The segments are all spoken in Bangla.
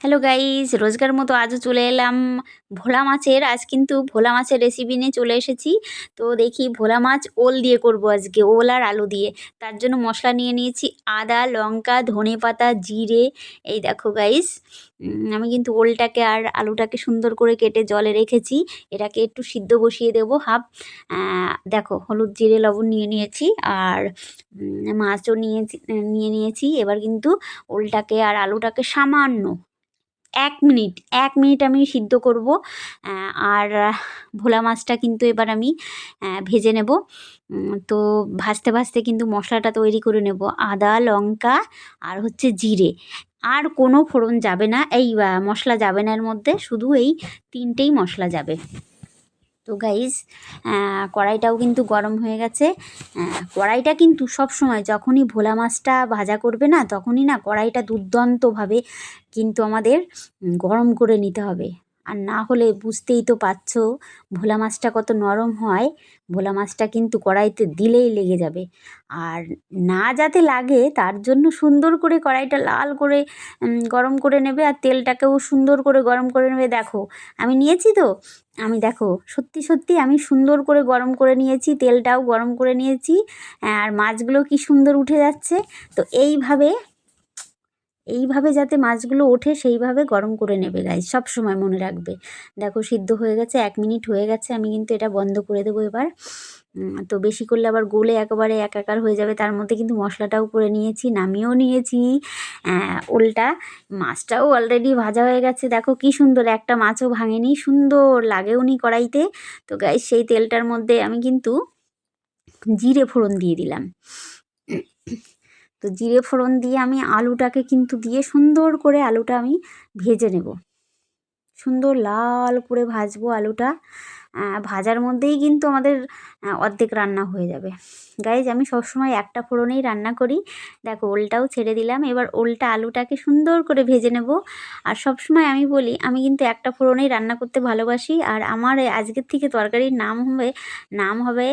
হ্যালো গাইজ রোজকার মতো আজও চলে এলাম ভোলা মাছের। আজ কিন্তু ভোলা মাছের রেসিপি নিয়ে চলে এসেছি। তো দেখি ভোলা মাছ ওল দিয়ে করব আজকে, ওল আর আলু দিয়ে। তার জন্য মশলা নিয়ে নিয়েছি আদা, লঙ্কা, ধনে পাতা, জিরে। এই দেখো গাইজ আমি কিন্তু ওলটাকে আর আলুটাকে সুন্দর করে কেটে জলে রেখেছি। এটাকে একটু সিদ্ধ বসিয়ে দেবো, হাফ। দেখো, হলুদ, জিরে, লবণ নিয়ে নিয়েছি আর মাছও নিয়েছি, নিয়ে নিয়েছি। এবার কিন্তু ওলটাকে আর আলুটাকে সামান্য এক মিনিট এক মিনিট আমি সিদ্ধ করব আর ভোলা মাছটা কিন্তু এবার আমি ভেজে নেব। তো ভাজতে ভাজতে কিন্তু মশলাটা তৈরি করে নেব, আদা, লঙ্কা আর হচ্ছে জিরে। আর কোনো ফোড়ন যাবে না, এই মশলা যাবে না এর মধ্যে, শুধু এই তিনটেই মশলা যাবে। তো গাইজ কড়াইটাও কিন্তু গরম হয়ে গেছে। কড়াইটা কিন্তু সব সময় যখনই ভোলা মাছটা ভাজা করবে না, তখনই না কড়াইটা দুর্দান্তভাবে কিন্তু আমাদের গরম করে নিতে হবে। আর না হলে বুঝতেই তো পারছ, ভোলা মাছটা কত নরম হয়। ভোলা মাছটা কিন্তু কড়াইতে দিলেই লেগে যাবে। আর না যাতে লাগে, তার জন্য সুন্দর করে কড়াইটা লাল করে গরম করে নেবে আর তেলটাকেও সুন্দর করে গরম করে নেবে। দেখো, আমি নিয়েছি তো, আমি দেখো, সত্যি সত্যি আমি সুন্দর করে গরম করে নিয়েছি, তেলটাও গরম করে নিয়েছি, আর মাছগুলো কি সুন্দর উঠে যাচ্ছে। তো এইভাবে এইভাবে যাতে মাছগুলো ওঠে, সেইভাবে গরম করে নেবে গাইজ সব সময় মনে রাখবে। দেখো সিদ্ধ হয়ে গেছে, এক মিনিট হয়ে গেছে, আমি কিন্তু এটা বন্ধ করে দেবো এবার। তো বেশি করলে আবার গোলে একেবারে একাকার হয়ে যাবে, তার মধ্যে কিন্তু মশলাটাও করে নিয়েছি, নামিয়েও নিয়েছি। ওলটা, মাছটাও অলরেডি ভাজা হয়ে গেছে, দেখো কি সুন্দর, একটা মাছও ভাঙেনি, সুন্দর লাগেও নি কড়াইতে। তো গাইজ সেই তেলটার মধ্যে আমি কিন্তু জিরে ফোড়ন দিয়ে দিলাম। তো জিরে ফোড়ন দিয়ে আমি আলুটাকে কিন্তু দিয়ে সুন্দর করে আলুটা আমি ভেজে নেব। সুন্দর লাল করে ভাজবো আলুটা। ভাজার মধ্যেই কিন্তু আমাদের অর্ধেক রান্না হয়ে যাবে। গাইজ আমি সবসময় একটা ফোড়নেই রান্না করি। দেখো, ওলটাও ছেড়ে দিলাম। এবার ওলটা আলুটাকে সুন্দর করে ভেজে নেব। আর সবসময় আমি বলি, আমি কিন্তু একটা ফোড়নেই রান্না করতে ভালোবাসি। আর আমার আজকের থেকে তরকারির নাম হবে নাম হবে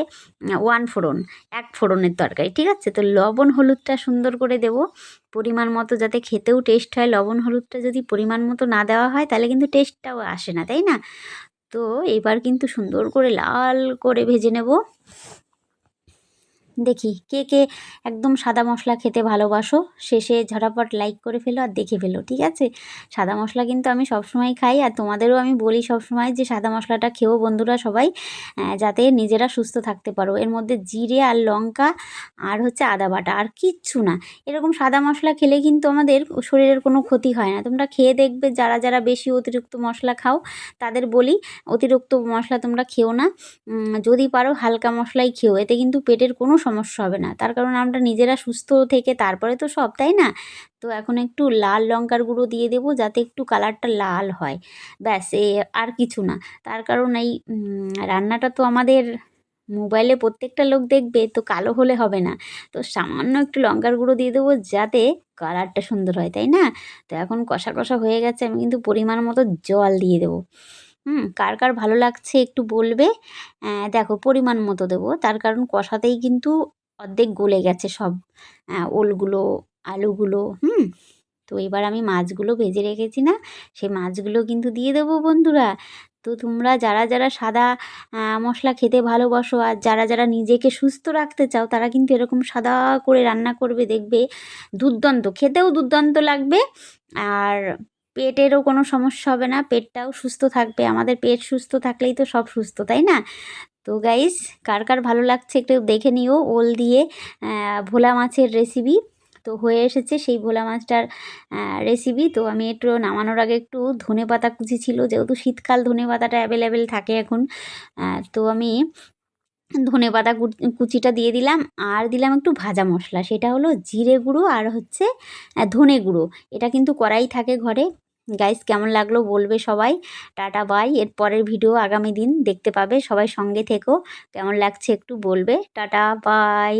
ওয়ান ফোড়ন, এক ফোড়নের তরকারি, ঠিক আছে? তো লবণ হলুদটা সুন্দর করে দেব। পরিমাণ মতো যাতে খেতেও টেস্ট হয়। লবণ হলুদটা যদি পরিমাণ মতো না দেওয়া হয়, তাহলে কিন্তু টেস্টটাও আসে না, তাই না? তো এবার কিন্তু সুন্দর করে লাল করে ভেজে নেব। দেখি কে কে একদম সাদা মশলা খেতে ভালোবাসো, শেষে ঝটাপট লাইক করে ফেলো আর দেখে ফেলো, ঠিক আছে? সাদা মশলা কিন্তু আমি সবসময় খাই আর তোমাদেরও আমি বলি সবসময় যে সাদা মশলাটা খেও বন্ধুরা সবাই যাতে নিজেরা সুস্থ থাকতে পারো। এর মধ্যে জিরে আর লঙ্কা আর হচ্ছে আদা বাটা আর কিচ্ছু না। এরকম সাদা মশলা খেলে কিন্তু আমাদের শরীরের কোনো ক্ষতি হয় না। তোমরা খেয়ে দেখবে যারা যারা বেশি অতিরিক্ত মশলা খাও, তাদের বলি অতিরিক্ত মশলা তোমরা খেও না। যদি পারো হালকা মশলাই খেও, এতে কিন্তু পেটের কোনো সমস্যা হবে না। তার কারণ আমরা নিজেরা সুস্থ থেকে তারপরে তো সব, তাই না? তো এখন একটু লাল লঙ্কার গুঁড়ো দিয়ে দেবো যাতে একটু কালারটা লাল হয়। ব্যাস, এ আর কিছু না। তার কারণ এই রান্নাটা তো আমাদের মোবাইলে প্রত্যেকটা লোক দেখবে, তো কালো হলে হবে না। তো সামান্য একটু লঙ্কার গুঁড়ো দিয়ে দেবো যাতে কালারটা সুন্দর হয়, তাই না? তো এখন কষা কষা হয়ে গেছে, আমি কিন্তু পরিমাণ মতো জল দিয়ে দেবো। হুম, কার কার ভালো লাগছে একটু বলবে। দেখো পরিমাণ মতো দেবো। তার কারণ কষাতেই কিন্তু অর্ধেক গলে গেছে সব ওলগুলো, আলুগুলো, হুম। তো এবার আমি মাছগুলো ভেজে রেখেছি না, সেই মাছগুলো কিন্তু দিয়ে দেবো বন্ধুরা। তো তোমরা যারা যারা সাদা মশলা খেতে ভালোবাসো আর যারা যারা নিজেকে সুস্থ রাখতে চাও, তারা কিন্তু এরকম সাদা করে রান্না করবে, দেখবে দুর্দান্ত, খেতেও দুর্দান্ত লাগবে। আর পেটেরও কোনো সমস্যা হবে না, পেটটাও সুস্থ থাকবে। আমাদের পেট সুস্থ থাকলেই তো সব সুস্থ, তাই না? তো গাইস কার কার ভালো লাগছে একটু দেখে নিও ওল দিয়ে ভোলা মাছের রেসিপি তো হয়ে এসেছে সেই ভোলা মাছটার রেসিপি তো আমি একটু নামানোর আগে একটু ধনে পাতা কুচি ছিল, যেহেতু শীতকাল ধনে পাতাটা অ্যাভেলেবেল থাকে এখন। তো আমি ধনে পাতা কুচিটা দিয়ে দিলাম। আর দিলাম একটু ভাজা মশলা, সেটা হলো জিরে গুঁড়ো আর হচ্ছে ধনে গুঁড়ো। এটা কিন্তু করাই থাকে ঘরে। গাইস কেমন লাগল বলবে সবাই। টাটা বাই এর পরের ভিডিও আগামী দিন দেখতে পাবে। সবাই সঙ্গে থেকো। কেমন লাগছে একটু বলবে। Tata bye